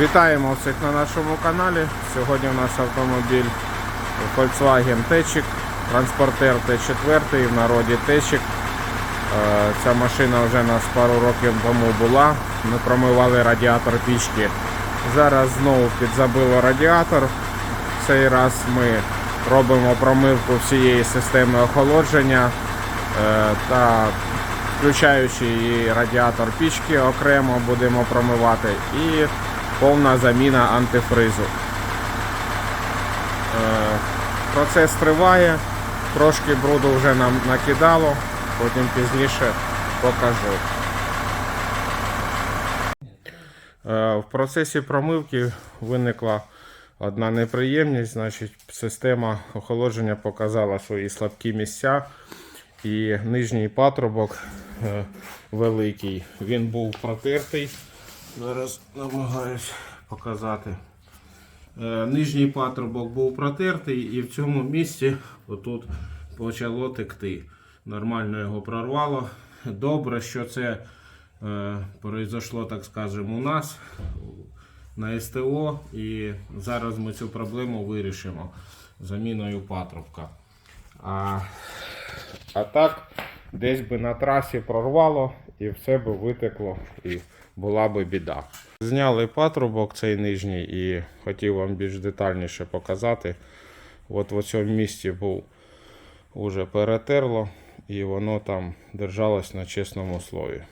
Вітаємо всіх на нашому каналі. Сьогодні у нас автомобіль Volkswagen Techik, транспортер Т4, в народі. Е, Ця машина вже у нас пару років тому була. Ми промивали радіатор пічки. Зараз знову підзабило радіатор. Цей раз ми робимо промивку всієї системи охолодження е, та включаючи і радіатор пічки окремо будемо промивати і повна заміна антифризу. Е, Процес триває, трошки бруду вже нам накидало, потім пізніше покажу. Е, В процесі промивки виникла одна неприємність, значить система охолодження показала свої слабкі місця. І нижній патрубок е, великий, він був протертий. Зараз намагаюсь показати. Е, Нижній патрубок був протертий і в цьому місці отут почало текти. Нормально його прорвало. Добре, що це е, произошло, так скажемо, у нас на СТО. І зараз ми цю проблему вирішимо заміною патрубка. А, а так, десь би на трасі прорвало і все би витекло, і була би біда. Зняли патрубок цей нижній і хотів вам більш детальніше показати. От в цьому місці був уже перетерло і воно там держалось на чесному слові.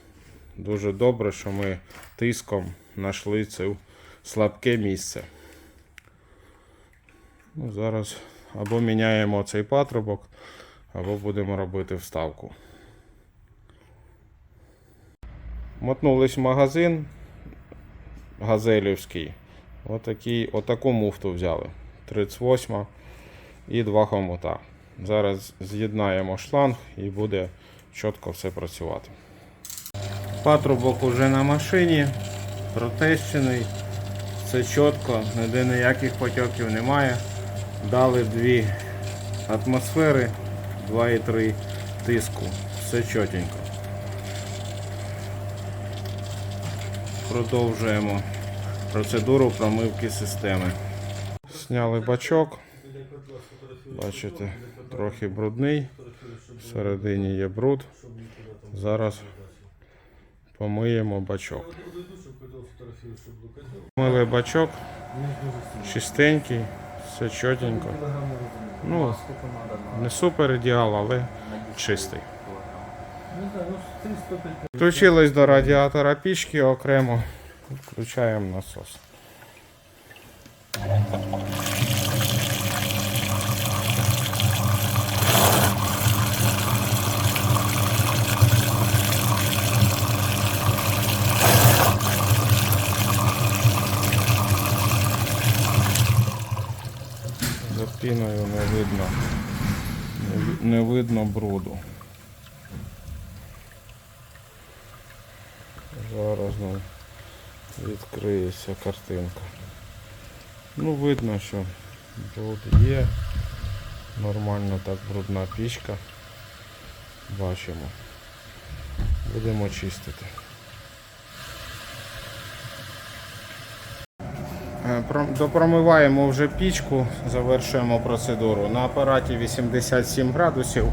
Дуже добре, що ми тиском знайшли це слабке місце. Ну, зараз або міняємо цей патрубок, або будемо робити вставку. Мотнулись в магазин газелівський. Отакий, отаку муфту взяли. 38 і два хомута. Зараз з'єднаємо шланг і буде чітко все працювати. Патрубок уже на машині, протещений. Все чітко, ніде ніяких потьоків немає. Дали дві атмосфери 2,3 тиску. Все чотенько. Продовжуємо процедуру промивки системи. Зняли бачок. Бачите, трохи брудний. Всередині є бруд. Зараз помиємо бачок. Мили бачок, чистенький, все чотенько. Ну, не супер ідеал, але чистий. Включились до радіатора пічки окремо. Включаємо насос. За піною не видно, не видно бруду. Зараз ну, відкриється картинка. Ну, видно, що бруд є. Нормально так брудна пічка. Бачимо. Будемо чистити. Е, Допромиваємо вже пічку, завершуємо процедуру. На апараті 87 градусів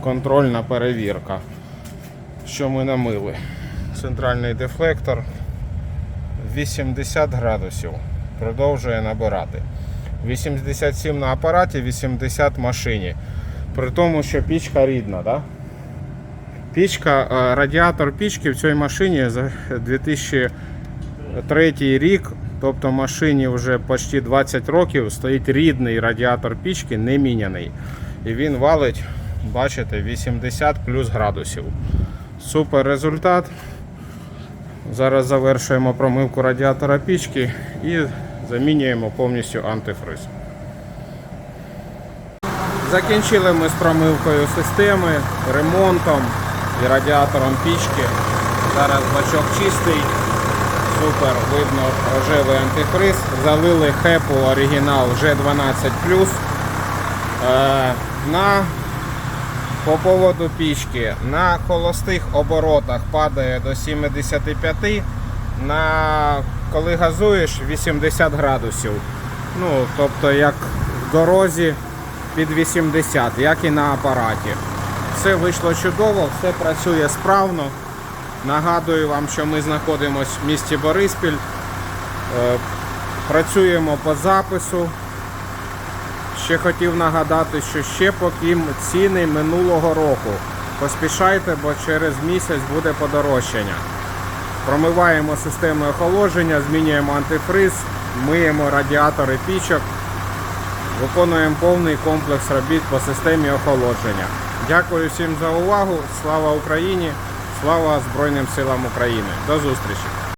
контрольна перевірка. Що ми намили? Центральний дефлектор 80 градусів. Продовжує набирати. 87 на апараті, 80 в машині. При тому, що пічка рідна, да? Пічка, е, радіатор пічки в цій машині за 2003 рік, тобто машині вже почти 20 років, стоїть рідний радіатор пічки, не міняний. І він валить, бачите, 80 плюс градусів. Супер результат. Зараз завершуємо промивку радіатора пічки і замінюємо повністю антифриз. Закінчили ми з промивкою системи, ремонтом і радіатором пічки. Зараз бачок чистий, супер, видно рожевий антифриз. Залили хепу оригінал G12. Е, на по поводу пічки на холостих оборотах падає до 75, на коли газуєш 80 градусів. Ну, тобто як в дорозі під 80, як і на апараті. Все вийшло чудово, все працює справно. Нагадую вам, що ми знаходимося в місті Бориспіль. Е, Працюємо по запису. Ще хотів нагадати, що ще поки ціни минулого року. Поспішайте, бо через місяць буде подорожчання. Промиваємо системи охолодження, змінюємо антифриз, миємо радіатори пічок, виконуємо повний комплекс робіт по системі охолодження. Дякую всім за увагу. Слава Україні! Слава Збройним силам України! До зустрічі!